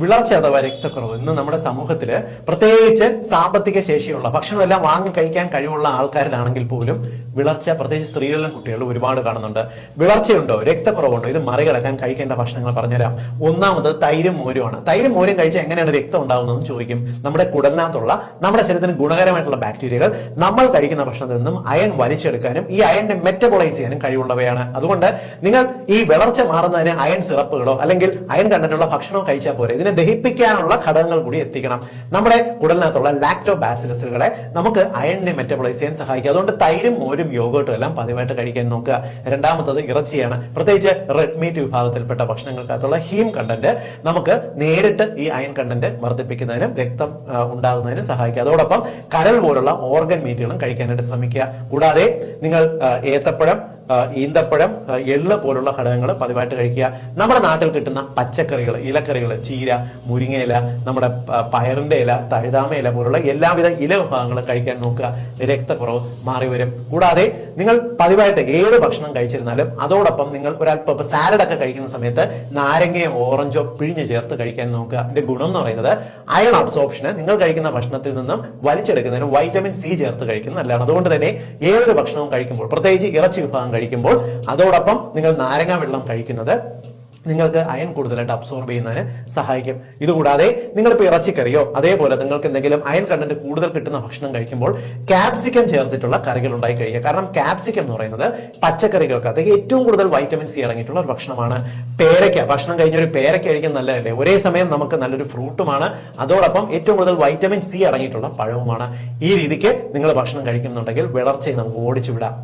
വിളർച്ച അഥവാ രക്തക്കുറവ് ഇന്ന് നമ്മുടെ സമൂഹത്തിൽ പ്രത്യേകിച്ച് സാമ്പത്തിക ശേഷിയുള്ള ഭക്ഷണമെല്ലാം വാങ്ങി കഴിക്കാൻ കഴിവുള്ള ആൾക്കാരിലാണെങ്കിൽ പോലും വിളർച്ച പ്രത്യേകിച്ച് സ്ത്രീകളിലും കുട്ടികളിലും ഒരുപാട് കാണുന്നുണ്ട്. വിളർച്ചയുണ്ടോ? രക്തക്കുറവുണ്ടോ? ഇത് മറികടക്കാൻ കഴിക്കേണ്ട ഭക്ഷണങ്ങൾ പറഞ്ഞുതരാം. ഒന്നാമത് തൈരും മോരുമാണ് തൈരും മോരും കഴിച്ചാൽ എങ്ങനെയാണ് രക്തം ഉണ്ടാകുന്നതെന്ന് ചോദിക്കും. നമ്മുടെ കുടലിനകത്തുള്ള നമ്മുടെ ശരീരത്തിന് ഗുണകരമായിട്ടുള്ള ബാക്ടീരിയകൾ നമ്മൾ കഴിക്കുന്ന ഭക്ഷണത്തിൽ നിന്നും അയൺ വലിച്ചെടുക്കാനും ഈ അയണിനെ മെറ്റബോളൈസ് ചെയ്യാനും കഴിവുള്ളവയാണ്. അതുകൊണ്ട് നിങ്ങൾ ഈ വിളർച്ച മാറുന്നതിന് അയൺ സിറപ്പുകളോ അല്ലെങ്കിൽ അയൺ കണ്ടന്റുള്ള ഭക്ഷണമോ കഴിച്ചാൽ പോരെ. ഇതിനെ ദഹിപ്പിക്കാനുള്ള ഘടകങ്ങൾ കൂടി എത്തിക്കണം. നമ്മുടെ കുടലിനകത്തുള്ള ലാക്ടോ ബാസിലസുകളെ നമുക്ക് അയണിനെ മെറ്റബോളൈസ് ചെയ്യാൻ സഹായിക്കും. അതുകൊണ്ട് തൈരും മോരും യോഗോട്ടും എല്ലാം പതിവായിട്ട് കഴിക്കാൻ നോക്കുക. രണ്ടാമത്തത് ഇറച്ചിയാണ്. പ്രത്യേകിച്ച് റെഡ് മീറ്റ് വിഭാഗത്തിൽപ്പെട്ട ഭക്ഷണങ്ങൾക്കകത്തുള്ള ഹീം കണ്ടന്റ് നമുക്ക് നേരിട്ട് ഈ അയൺ കണ്ടന്റ് വർദ്ധിപ്പിക്കുന്നതിനും രക്തം ഉണ്ടാകുന്നതിനും സഹായിക്കുക അതോടൊപ്പം കരൾ പോലുള്ള ഓർഗൻ മീറ്റുകളും കഴിക്കാനായിട്ട് ശ്രമിക്കുക. കൂടാതെ നിങ്ങൾ ഏത്തപ്പഴം ഈന്തപ്പഴം എള്ള് പോലുള്ള ഘടകങ്ങൾ പതിവായിട്ട് കഴിക്കുക. നമ്മുടെ നാട്ടിൽ കിട്ടുന്ന പച്ചക്കറികൾ ഇലക്കറികൾ ചീര മുരിങ്ങയില നമ്മുടെ പയറിന്റെ ഇല തഴുതാമ ഇല പോലുള്ള എല്ലാവിധ ഇല വിഭാഗങ്ങളും കഴിക്കാൻ നോക്കുക. രക്തക്കുറവ് മാറി വരും. കൂടാതെ നിങ്ങൾ പതിവായിട്ട് ഏത് ഭക്ഷണം കഴിച്ചിരുന്നാലും അതോടൊപ്പം നിങ്ങൾ ഒരല്പം ഇപ്പൊ സാലഡ് ഒക്കെ കഴിക്കുന്ന സമയത്ത് നാരങ്ങയോ ഓറഞ്ചോ പിഴിഞ്ഞ് ചേർത്ത് കഴിക്കാൻ നോക്കുക. അതിന്റെ ഗുണം എന്ന് പറയുന്നത് അയൺ അബ്സോപ്ഷന് നിങ്ങൾ കഴിക്കുന്ന ഭക്ഷണത്തിൽ നിന്നും വലിച്ചെടുക്കുന്നതിന് വൈറ്റമിൻ സി ചേർത്ത് കഴിക്കുന്നത് നല്ലതാണ്. അതുകൊണ്ട് തന്നെ ഏതൊരു ഭക്ഷണവും കഴിക്കുമ്പോൾ പ്രത്യേകിച്ച് ഇറച്ചി വിഭാഗം കഴിക്കുമ്പോൾ അതോടൊപ്പം നിങ്ങൾ നാരങ്ങ വെള്ളം കഴിക്കുന്നത് നിങ്ങൾക്ക് അയൺ കൂടുതലായിട്ട് അബ്സോർബ് ചെയ്യുന്നതിന് സഹായിക്കും. ഇതുകൂടാതെ നിങ്ങളിപ്പോൾ ഇറച്ചിക്കറിയോ അതേപോലെ നിങ്ങൾക്ക് എന്തെങ്കിലും അയൺ കണ്ടന്റ് കൂടുതൽ കിട്ടുന്ന ഭക്ഷണം കഴിക്കുമ്പോൾ കാപ്സിക്കം ചേർത്തിട്ടുള്ള കറികൾ ഉണ്ടായി കഴിക്കുക. കാരണം കാപ്സിക്കം എന്ന് പറയുന്നത് പച്ചക്കറികൾക്ക് അതായത് ഏറ്റവും കൂടുതൽ വൈറ്റമിൻ സി അടങ്ങിയിട്ടുള്ള ഒരു ഭക്ഷണമാണ്. പേരയ്ക്ക ഭക്ഷണം കഴിഞ്ഞ ഒരു പേരയ്ക്ക കഴിക്കാൻ നല്ലതല്ലേ? ഒരേ സമയം നമുക്ക് നല്ലൊരു ഫ്രൂട്ടുമാണ്. അതോടൊപ്പം ഏറ്റവും കൂടുതൽ വൈറ്റമിൻ സി അടങ്ങിയിട്ടുള്ള പഴവുമാണ്. ഈ രീതിക്ക് നിങ്ങൾ ഭക്ഷണം കഴിക്കുന്നുണ്ടെങ്കിൽ വിളർച്ചയെ നമുക്ക് ഓടിച്ചു വിടാം